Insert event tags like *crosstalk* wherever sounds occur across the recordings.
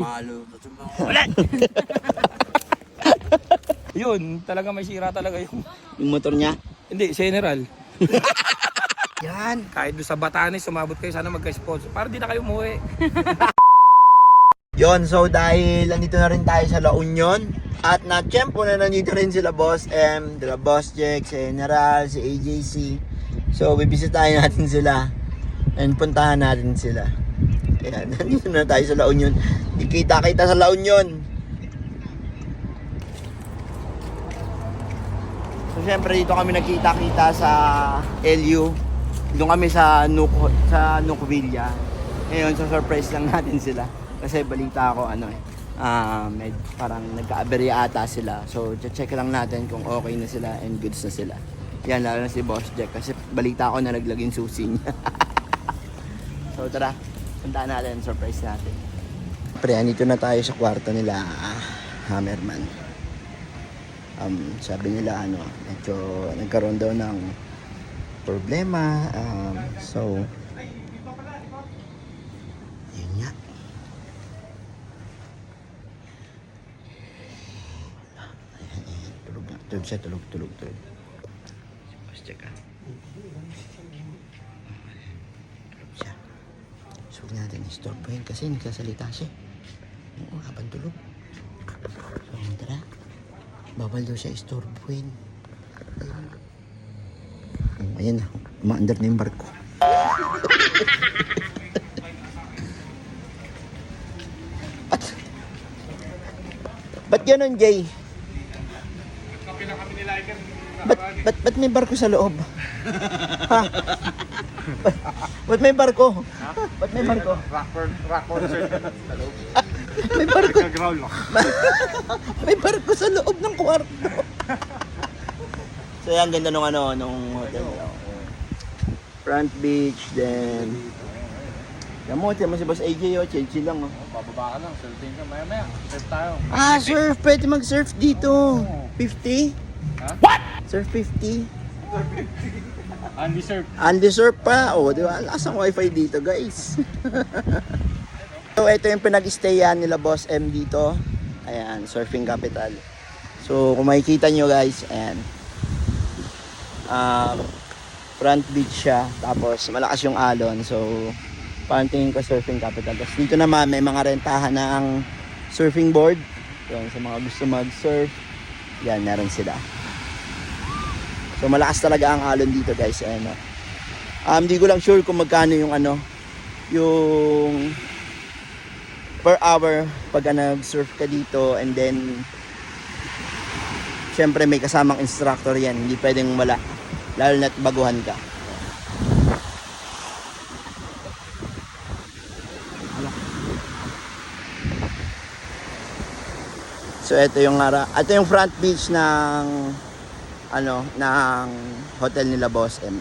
Malo. Wala! *laughs* Yun, talaga may sira talaga yung... Yung motor niya? Hindi, general. *laughs* Yan. Kahit doon sa Batanes, sumabot kayo, sana magka-sponsor. Para di na kayo umuwi. *laughs* Yon, so dahil nandito na rin tayo sa La Union at na-champo na nandito rin sila Boss M, sila Boss Jack, si General, si AJC. So bibisitahin natin sila and puntahan natin sila. Ayan, *laughs* nandito na tayo sa La Union. Ikita-kita sa La Union. So syempre dito kami nagkita-kita sa LU. Doon kami sa Nuk sa Nukvilla. Ngayon, so surprise lang natin sila. Kasi balita ko ano eh, ah, med, parang nagka-aberya ata sila. So, check lang natin kung okay na sila and goods na sila. Yan, lalo na si Boss Jack. Kasi balita ko na naglaging susi niya. *laughs* so, tara. Puntaan natin, surprise natin. Pre, andito na tayo sa kwarto nila, Hammerman. Um, sabi nila ano, medyo nagkaroon daw ng problema. Um, so, yun nga. Tulog na. Tulog siya, tulog, tulog, tulog. Boss, check So, huwag natin istorbohin kasi nagsasalita siya. Oo, habang tulog. So, tara. Bawal daw siya istorbohin. Ayun. Ayan na. Umaandar na yung barko. *laughs* Ba't? Ba't ganun, Jay? Ba't, ba't, ba't may barko sa loob? ha? Ba't may barko? Ha? Ba't may barko? Rockford, Rockford Sir. Sa may barko. *laughs* May barko sa loob ng kwarto. so yan, ganda nung ano, nung hotel. Front beach, then... Kamote mo si Boss AJ, oh, chill chill lang. Oh. oh bababa ka lang, surfing ka, maya maya, surf tayo. Ah, surf, pwede mag-surf dito. 50? Ha? What? Surf 50? Surf 50. Undeserved. Undeserved pa. O, oh, di ba? Lakas ang wifi dito, guys. *laughs* so, ito yung pinag-stayan nila Boss M dito. Ayan, Surfing Capital. So, kung makikita nyo, guys, ayan. Um, front beach siya. Tapos, malakas yung alon. So, parang tingin ko Surfing Capital. Tapos, dito naman, may mga rentahan na ang surfing board. Yun, sa mga gusto mag-surf, yan, meron sila. So malakas talaga ang alon dito guys. Ayan, oh. Um, di ko lang sure kung magkano yung ano, yung per hour pag uh, nag-surf ka dito and then syempre may kasamang instructor yan. Hindi pwedeng wala. Lalo na't baguhan ka. So ito yung ara, ito yung front beach ng ano, ng hotel nila Boss M.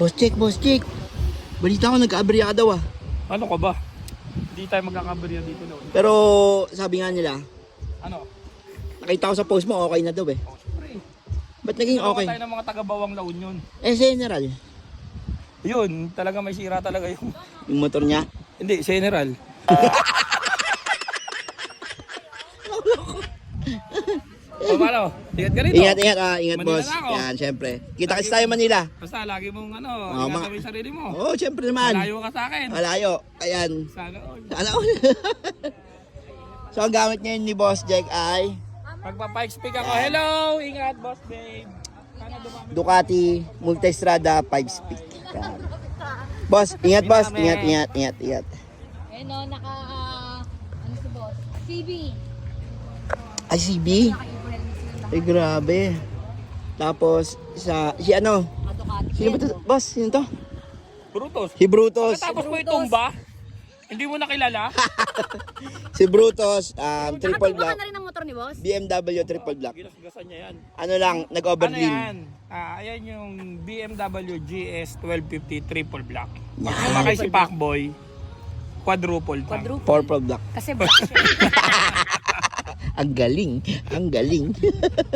Boss Chick, Boss Chick. Balita ko nagka-aberya ka daw ah. Ano ka ba? Hindi tayo magkakabarya dito noon. Pero sabi nga nila, Ano? nakita ko sa post mo okay na daw eh. Oh, syempre. Ba't naging okay? tayo ng mga taga-bawang La Union. Eh, general, Yun, talaga may sira talaga yung... yung motor niya. Hindi, general. *laughs* o paano? Ingat ka rito. Ingat, ingat ah, ingat Manila boss. na ako. Yan, syempre. Kita kasi tayo Manila. Basta lagi mong ano, Oo, ingatan mga- mo yung sarili mo. Oo, oh, syempre naman. Malayo ka sa akin. Malayo. Ayan. Sana all. Sana all. so, ang gamit ngayon ni Boss Jack ay Magpa-speak ako. Hello! Ingat, boss babe. Sana dumami. Ducati Multistrada 5 speed. Yan. Boss, ingat boss. Ingat, ingat, ingat, ingat. Eh no, naka, ano si boss? CB. Ay, CB? Ay, grabe. Tapos, sa, si ano? Sino ba to? Boss, sino to? Brutus. Si Brutus. Tapos mo itumba? Hindi mo nakilala? *laughs* Si Brutus, um, triple black. na rin ang motor ni boss? BMW triple black. Ginasgasan niya yan. Ano lang, Ano nag-overlean. yan? Ah, ayan yung BMW GS 1250 triple black. Pag sumakay si Pacboy, quadruple tank. Quadruple. Purple black. Kasi black *laughs* siya. Ang galing. Ang galing.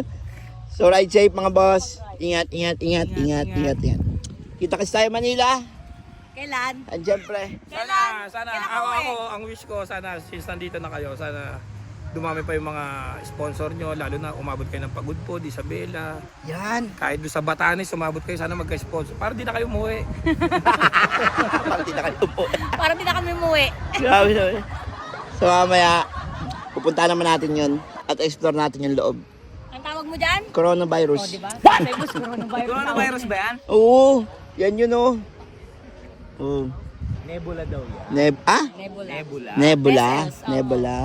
*laughs* so, ride safe mga boss. Ingat, ingat, ingat, ingat, Ingat, ingat. Kita kasi tayo Manila. Kailan? And syempre, Sana, sana, Kailan ako, ako, ang wish ko, sana, since nandito na kayo, sana dumami pa yung mga sponsor nyo, lalo na umabot kayo ng Pagudpod, Isabela, yan. kahit doon sa Batanes, umabot kayo, sana magka-sponsor, para di na kayo umuwi. *laughs* Parang di na kayo po. Para di na kami umuwi. Grabe naman. So mamaya, pupunta naman natin yun at explore natin yung loob. Ang tawag mo dyan? Coronavirus. O, di ba? Coronavirus, coronavirus. Coronavirus ba yan? Oo, yan yun oh. Oo. Nebula daw yan. Neb ah? Nebula. Nebula. Nebula. Oo. Nebula.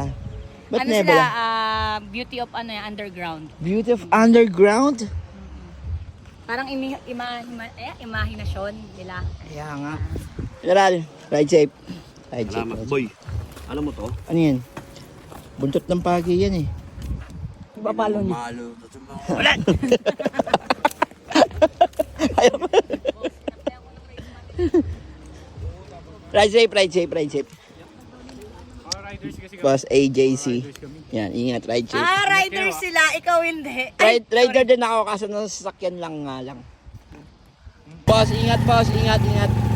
Ba't ano sila, nebula? ah, beauty of ano yan, underground. Beauty of underground? Parang imi, ima, ima, eh, imahinasyon nila. Kaya nga. General, ride safe. Ride safe. Salamat, boy. Alam mo to? Ano yan? Buntot ng pagi yan eh. Papalo niyo. Malo. *laughs* Ayaw mo. ride safe, ride safe, ride safe. kasi Boss AJC. Yan, ingat, ride safe. Ah, rider sila, ikaw hindi. Ride, rider din ako kaso nasa sasakyan lang nga lang. Boss, ingat boss, ingat, ingat.